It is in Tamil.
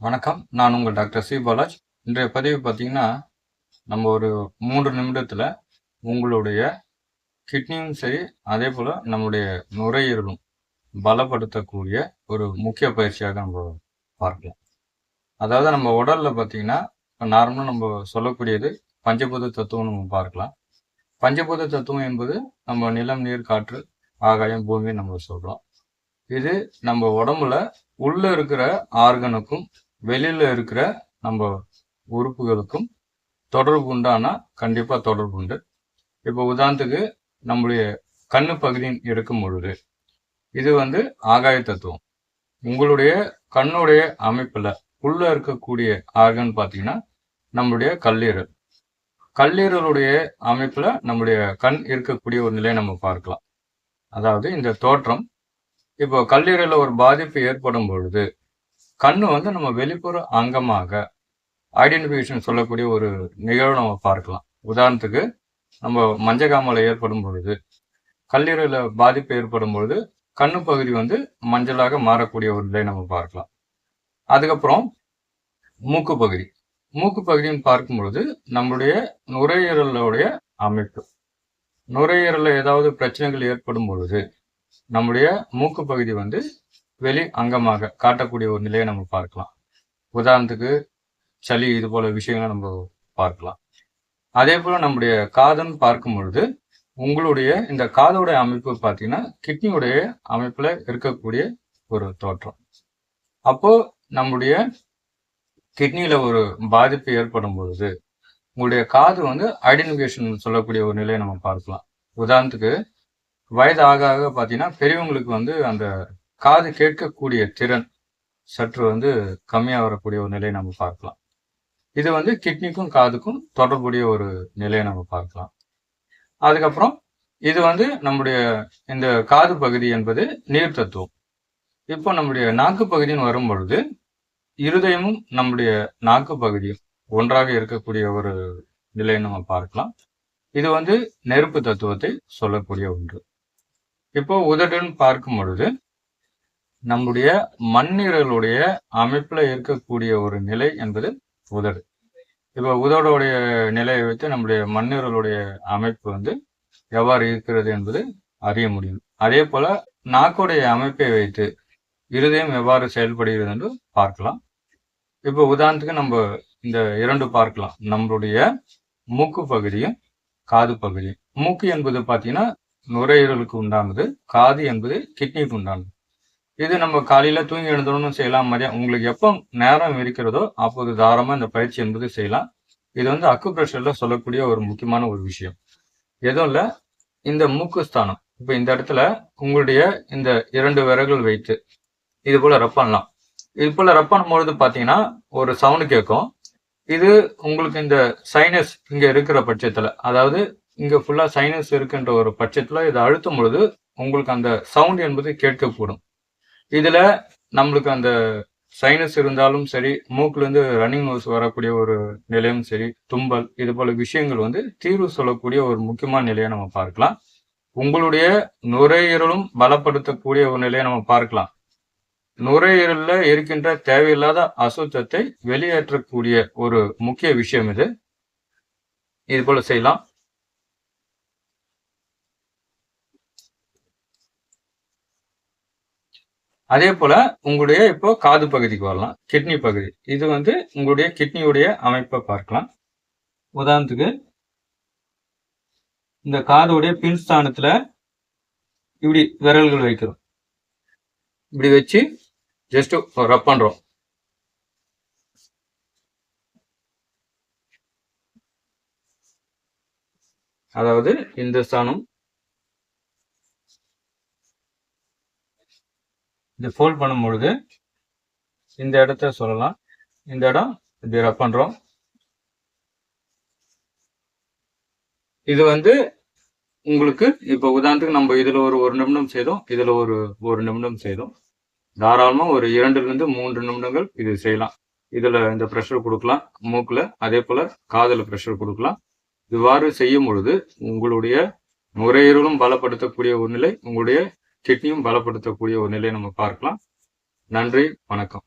வணக்கம். நான் உங்கள் டாக்டர் சி. பாலாஜ். இன்றைய பதிவு பார்த்தீங்கன்னா நம்ம ஒரு மூன்று நிமிடத்தில் உங்களுடைய கிட்னியும் சரி அதே போல் நம்முடைய நுரையீரலும் பலப்படுத்தக்கூடிய ஒரு முக்கிய பயிற்சியாக நம்ம பார்க்கலாம். அதாவது நம்ம உடலில் பார்த்தீங்கன்னா நார்மலாக நம்ம சொல்லக்கூடியது பஞ்சபூத தத்துவம் நம்ம பார்க்கலாம். பஞ்சபூத தத்துவம் என்பது நம்ம நிலம் நீர் காற்று ஆகாயம் பூமி நம்ம சொல்கிறோம் இது நம்ம உடம்புல உள்ள இருக்கிற ஆர்கனுக்கும் வெளியில் இருக்கிற நம்ம உறுப்புகளுக்கும் தொடர்பு உண்டானா கண்டிப்பாக தொடர்பு உண்டு. இப்போ உதாரணத்துக்கு நம்முடைய கண்ணு பகுதியின் எடுக்கும் பொழுது இது வந்து ஆகாய தத்துவம். உங்களுடைய கண்ணுடைய அமைப்பில் உள்ளே இருக்கக்கூடிய ஆர்கன் பார்த்தீங்கன்னா நம்மளுடைய கல்லீரல். கல்லீரலுடைய அமைப்பில் நம்முடைய கண் இருக்கக்கூடிய ஒரு நிலையை நம்ம பார்க்கலாம். அதாவது இந்த தோற்றம் இப்போ கல்லீரலில் ஒரு பாதிப்பு ஏற்படும் பொழுது கண்ணு வந்து நம்ம வெளிப்புற அங்கமாக ஐடென்டிஃபிகேஷன் சொல்லக்கூடிய ஒரு நிகழ்வு நம்ம பார்க்கலாம். உதாரணத்துக்கு நம்ம மஞ்சகாமலை ஏற்படும் பொழுது கல்லீரல பாதிப்பு ஏற்படும் பொழுது கண்ணு பகுதி வந்து மஞ்சளாக மாறக்கூடிய ஒரு நிலை நம்ம பார்க்கலாம். அதுக்கப்புறம் மூக்கு பகுதி. மூக்கு பகுதின்னு பார்க்கும் பொழுது நம்மளுடைய நுரையீரலுடைய அமைப்பு. நுரையீரலில் ஏதாவது பிரச்சனைகள் ஏற்படும் பொழுது நம்முடைய மூக்கு பகுதி வந்து வெளி அங்கமாக காட்டக்கூடிய ஒரு நிலையை நம்ம பார்க்கலாம். உதாரணத்துக்கு சளி இது போல விஷயங்களை நம்ம பார்க்கலாம். அதே போல நம்முடைய காதுன்னு பார்க்கும் பொழுது உங்களுடைய இந்த காதோடைய அமைப்பு பார்த்தீங்கன்னா கிட்னியுடைய அமைப்புல இருக்கக்கூடிய ஒரு தோற்றம். அப்போ நம்முடைய கிட்னியில ஒரு பாதிப்பு ஏற்படும் பொழுது உங்களுடைய காது வந்து ஐடென்டிஃபிகேஷன் சொல்லக்கூடிய ஒரு நிலையை நம்ம பார்க்கலாம். உதாரணத்துக்கு வயது ஆக ஆக பார்த்தீங்கன்னா பெரியவங்களுக்கு வந்து அந்த காது கேட்கக்கூடிய திறன் சற்று வந்து கம்மியாக வரக்கூடிய ஒரு நிலையை நம்ம பார்க்கலாம். இது வந்து கிட்னிக்கும் காதுக்கும் தொடர்புடைய ஒரு நிலையை நம்ம பார்க்கலாம். அதுக்கப்புறம் இது வந்து நம்முடைய இந்த காது பகுதி என்பது நீர் தத்துவம். இப்போ நம்முடைய நாக்கு பகுதின்னு வரும் பொழுது இருதயமும் நம்முடைய நாக்கு பகுதியும் ஒன்றாக இருக்கக்கூடிய ஒரு நிலையை நம்ம பார்க்கலாம். இது வந்து நெருப்பு தத்துவத்தை சொல்லக்கூடிய ஒன்று. இப்போ உதடுன்னு பார்க்கும் பொழுது நம்முடைய மண்ணீரலுடைய அமைப்புல இருக்கக்கூடிய ஒரு நிலை என்பது உதடு. இப்போ உதடோடைய நிலையை வைத்து நம்முடைய மண்ணீரலுடைய அமைப்பு வந்து எவ்வாறு இருக்கிறது என்பது அறிய முடியும். அதே போல நாக்குடைய அமைப்பை வைத்து இருதயம் எவ்வாறு செயல்படுகிறது என்று பார்க்கலாம். இப்போ உதாரணத்துக்கு நம்ம இந்த இரண்டு பார்க்கலாம். நம்மளுடைய மூக்கு பகுதியும் காது பகுதியும். மூக்கு என்பது பார்த்தீங்கன்னா நுரையீரலுக்கு உண்டானது காது என்பது கிட்னிக்கு உண்டானது. இது நம்ம காலையில தூங்கி எழுந்தோன்னு செய்யலாம் மதியம் உங்களுக்கு எப்போ நேரம் இருக்கிறதோ அப்போது தாராளமாக இந்த பயிற்சி என்பது செய்யலாம். இது வந்து அக்கு பிரஷர்ல சொல்லக்கூடிய ஒரு முக்கியமான ஒரு விஷயம். எதுவும் இல்லை இந்த மூக்கு ஸ்தானம். இப்போ இந்த இடத்துல உங்களுடைய இந்த இரண்டு விரல்கள் வைத்து இது போல ரப் பண்ணலாம். இது போல ரப் பண்ணும்பொழுது பார்த்தீங்கன்னா ஒரு சவுண்டு கேட்கும். இது உங்களுக்கு இந்த சைனஸ் இங்கே இருக்கிற பட்சத்தில் அதாவது இங்கே ஃபுல்லாக சைனஸ் இருக்குன்ற ஒரு பட்சத்தில் இதை அழுத்தும் பொழுது உங்களுக்கு அந்த சவுண்ட் என்பது கேட்கக்கூடும். இதுல நம்மளுக்கு அந்த சைனஸ் இருந்தாலும் சரி மூக்குல இருந்து ரன்னிங் நோஸ் வரக்கூடிய ஒரு நிலையும் சரி தும்பல் இது போல விஷயங்கள் வந்து தீர்வு சொல்லக்கூடிய ஒரு முக்கியமான நிலையை நம்ம பார்க்கலாம். உங்களுடைய நுரையீரலும் பலப்படுத்தக்கூடிய ஒரு நிலையை நம்ம பார்க்கலாம். நுரையீரலில் இருக்கின்ற தேவையில்லாத அசுத்தத்தை வெளியேற்றக்கூடிய ஒரு முக்கிய விஷயம் இது. இது போல செய்யலாம். அதே போல உங்களுடைய இப்போ காது பகுதிக்கு வரலாம் கிட்னி பகுதி. இது வந்து உங்களுடைய கிட்னியுடைய அமைப்பை பார்க்கலாம். உதாரணத்துக்கு இந்த காதுடைய பின்ஸ்தானத்துல இப்படி விரல்கள் வைக்கிறோம். இப்படி வச்சு ஜஸ்ட் ரப் பண்றோம். அதாவது இந்த ஸ்தானம் இது ஃபோல்ட் பண்ணும் பொழுது இந்த இடத்த சொல்லலாம். இந்த இடம் இப்படி ரப் பண்றோம். இது வந்து உங்களுக்கு இப்போ உதாரணத்துக்கு நம்ம இதுல ஒரு ஒரு நிமிடம் செய்தோம். இதுல ஒரு ஒரு நிமிடம் செய்தோம். தாராளமா ஒரு இரண்டுலேருந்து மூன்று நிமிடங்கள் இது செய்யலாம். இதுல இந்த ப்ரெஷர் கொடுக்கலாம் மூக்குல அதே போல காதில் ப்ரெஷர் கொடுக்கலாம். இவ்வாறு செய்யும் பொழுது உங்களுடைய நுரையீரலும் பலப்படுத்தக்கூடிய ஒரு நிலை உங்களுடைய கிட்னியும் பலப்படுத்தக்கூடிய ஒரு நிலையை நம்ம பார்க்கலாம். நன்றி வணக்கம்.